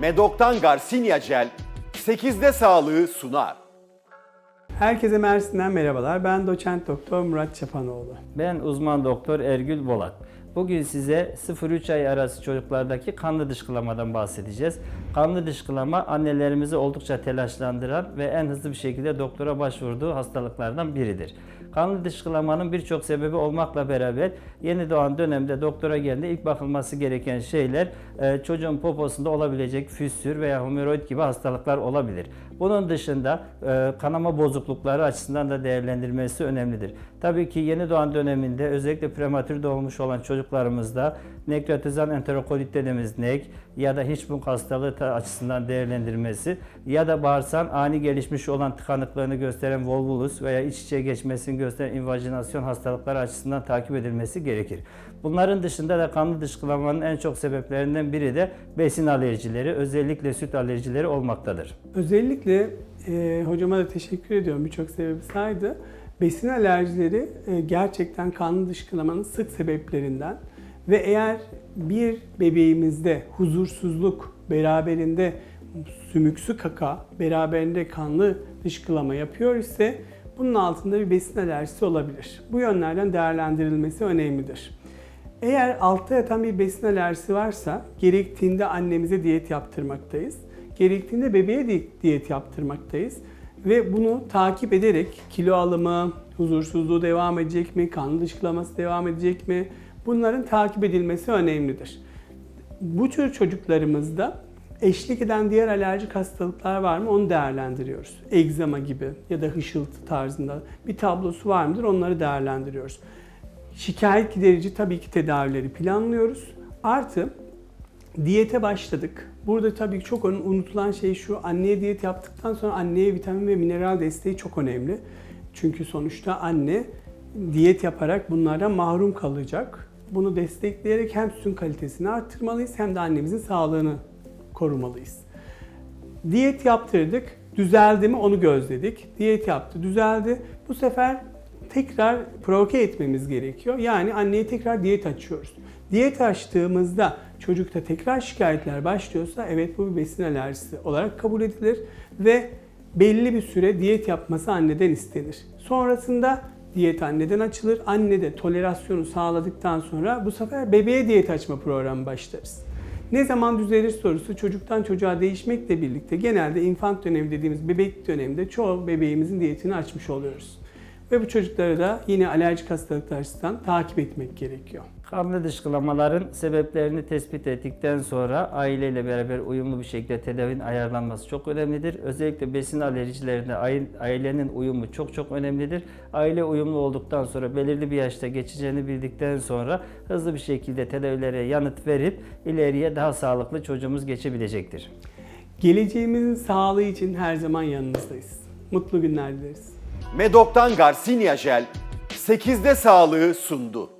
Medok'tan Garcinia Gel 8'de sağlığı sunar. Herkese Mersin'den merhabalar. Ben doçent doktor Murat Çapanoğlu. Ben uzman doktor Ergül Bolat. Bugün size 0-3 ay arası çocuklardaki kanlı dışkılamadan bahsedeceğiz. Kanlı dışkılama annelerimizi oldukça telaşlandıran ve en hızlı bir şekilde doktora başvurduğu hastalıklardan biridir. Kanlı dışkılamanın birçok sebebi olmakla beraber yeni doğan dönemde doktora geldiğinde ilk bakılması gereken şeyler e, çocuğun poposunda olabilecek füstür veya hemoroid gibi hastalıklar olabilir. Bunun dışında e, kanama bozuklukları açısından da değerlendirilmesi önemlidir. Tabii ki yeni doğan döneminde özellikle prematür doğmuş olan çocuklarımızda nekratizan enterokolit dediğimiz nek ya da Hitchcock hastalığı ta- açısından değerlendirilmesi ya da bağırsağın ani gelişmiş olan tıkanıklığını gösteren volvulus veya iç içe geçmesini gösteren invajinasyon hastalıkları açısından takip edilmesi gerekir. Bunların dışında da kanlı dışkılamanın en çok sebeplerinden biri de besin alerjileri, özellikle süt alerjileri olmaktadır. Özellikle e, hocama da teşekkür ediyorum. Birçok sebebi saydı. Besin alerjileri e, gerçekten kanlı dışkılamanın sık sebeplerinden ve eğer bir bebeğimizde huzursuzluk beraberinde sümüksü kaka, beraberinde kanlı dışkılama yapıyor ise bunun altında bir besin alerjisi olabilir. Bu yönlerden değerlendirilmesi önemlidir. Eğer altta yatan bir besin alerjisi varsa gerektiğinde annemize diyet yaptırmaktayız. Gerektiğinde bebeğe diyet yaptırmaktayız. Ve bunu takip ederek kilo alımı, huzursuzluğu devam edecek mi, kanlı dışkılaması devam edecek mi bunların takip edilmesi önemlidir. Bu tür çocuklarımızda eşlik eden diğer alerjik hastalıklar var mı onu değerlendiriyoruz. Egzama gibi ya da hışıltı tarzında bir tablosu var mıdır onları değerlendiriyoruz. Şikayet giderici tabii ki tedavileri planlıyoruz. Artı diyete başladık. Burada tabii ki çok unutulan şey şu anneye diyet yaptıktan sonra anneye vitamin ve mineral desteği çok önemli. Çünkü sonuçta anne diyet yaparak bunlardan mahrum kalacak. Bunu destekleyerek hem sütün kalitesini arttırmalıyız hem de annemizin sağlığını korumalıyız. Diyet yaptırdık. Düzeldi mi onu gözledik. Diyet yaptı, düzeldi. Bu sefer tekrar provoke etmemiz gerekiyor. Yani anneye tekrar diyet açıyoruz. Diyet açtığımızda çocukta tekrar şikayetler başlıyorsa evet bu bir besin alerjisi olarak kabul edilir ve belli bir süre diyet yapması anneden istenir. Sonrasında diyet anneden açılır. Anne de tolerasyonu sağladıktan sonra bu sefer bebeğe diyet açma programı başlarız. Ne zaman düzelir sorusu çocuktan çocuğa değişmekle birlikte genelde infant dönemi dediğimiz bebek döneminde çoğu bebeğimizin diyetini açmış oluyoruz. Ve bu çocukları da yine alerjik hastalıklar açısından takip etmek gerekiyor. Kanlı dışkılamaların sebeplerini tespit ettikten sonra aileyle beraber uyumlu bir şekilde tedavinin ayarlanması çok önemlidir. Özellikle besin alerjilerinde aile- ailenin uyumu çok çok önemlidir. Aile uyumlu olduktan sonra belirli bir yaşta geçeceğini bildikten sonra hızlı bir şekilde tedavilere yanıt verip ileriye daha sağlıklı çocuğumuz geçebilecektir. Geleceğimizin sağlığı için her zaman yanınızdayız. Mutlu günler dileriz. Medok'tan Garcinia Gel 8'de sağlığı sundu.